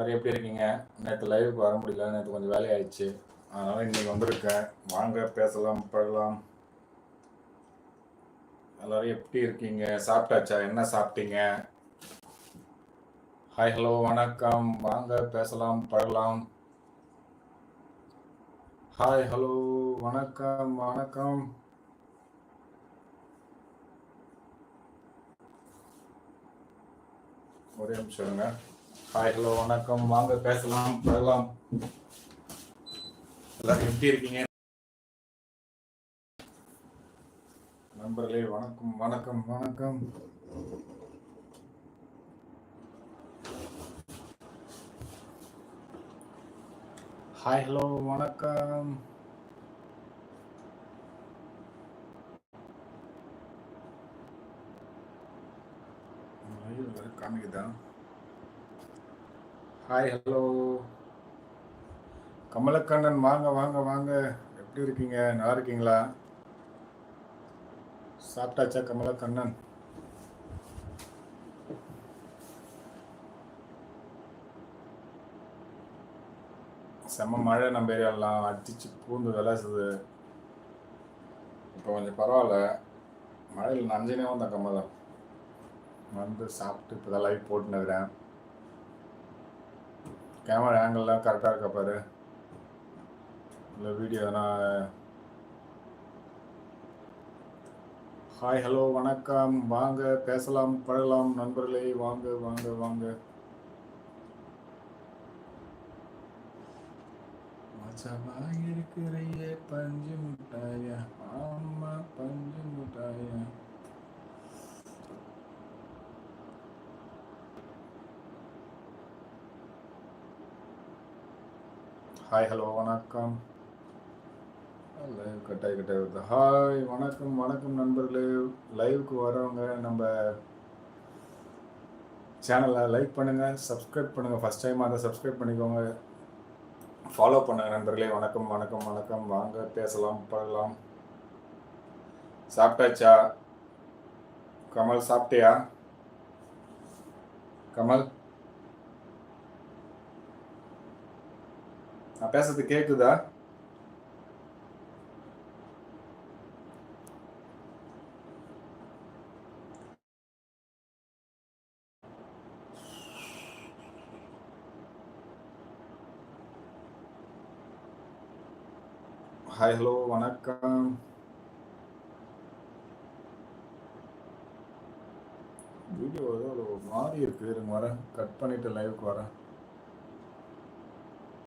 எல்லாரும் எப்படி இருக்கீங்க? நேற்று லைவுக்கு வர முடியல. நேற்று கொஞ்சம் வேலையாயிடுச்சு அதனால் இன்னைக்கு வந்திருக்கேன். வாங்க பேசலாம் பழலாம் எல்லாரும் எப்படி இருக்கீங்க? சாப்பிட்டாச்சா? என்ன சாப்பிட்டீங்க? ஹாய் ஹலோ வணக்கம். வாங்க பேசலாம் பழலாம் ஹாய் ஹலோ வணக்கம் வணக்கம். ஒரே நிமிஷம் ஹாய் ஹலோ வணக்கம். வாங்க பேசலாம் பழகலாம் எல்லாரும் எப்படி இருக்கீங்க? நண்பர்களே வணக்கம் வணக்கம் வணக்கம். ஹாய் ஹலோ வணக்கம். live ஹாய் ஹலோ கமலக்கண்ணன் வாங்க வாங்க வாங்க. எப்படி இருக்கீங்க? நல்லா இருக்கீங்களா? சாப்பிட்டாச்சா கமலக்கண்ணன்? செம்ம மழை நம்ம ஏரியாலாம் அடிச்சு பூந்து விளாசுது இப்போ கொஞ்சம் பரவாயில்ல. மழையில் நஞ்சினே வந்த கமலம். வந்து சாப்பிட்டு இப்போ தான் லைவ் இருக்கிறேன். கேமரா ஆங்கிள்லாம் கரெக்டாக இருக்கா பாரு? இல்லை வீடியோ நான் ஹாய் ஹலோ வணக்கம். வாங்க பேசலாம் பழகலாம் நண்பர்களே. வாங்க வாங்க வாங்க. மச்சமா இருக்கிறையே பஞ்சு முட்டாயா. ஆமா பஞ்சு முட்டாயா. ஹாய் ஹலோ வணக்கம். லைவ் கட்டாய் கட்டாய். வருது ஹாய் வணக்கம் வணக்கம் நண்பர்களே. லைவுக்கு வரவங்க நம்ம சேனலை லைக் பண்ணுங்கள் சப்ஸ்கிரைப் பண்ணுங்கள் ஃபஸ்ட் டைம் அதை சப்ஸ்கிரைப் பண்ணிக்கோங்க. ஃபாலோ பண்ணுங்கள் நண்பர்களே. வணக்கம் வணக்கம் வணக்கம். வாங்க பேசலாம் பழகலாம். சாப்பிட்டாச்சா? கமல் சாப்பிட்டியா? கமல்? நான் பேசுறது கேக்குதா ஹாய் ஹலோ வணக்கம். வீடியோ ஏதோ ஒரு மாதிரி இருக்கு. இருங்க வரேன். கட் பண்ணிட்டு லைவுக்கு வரேன்.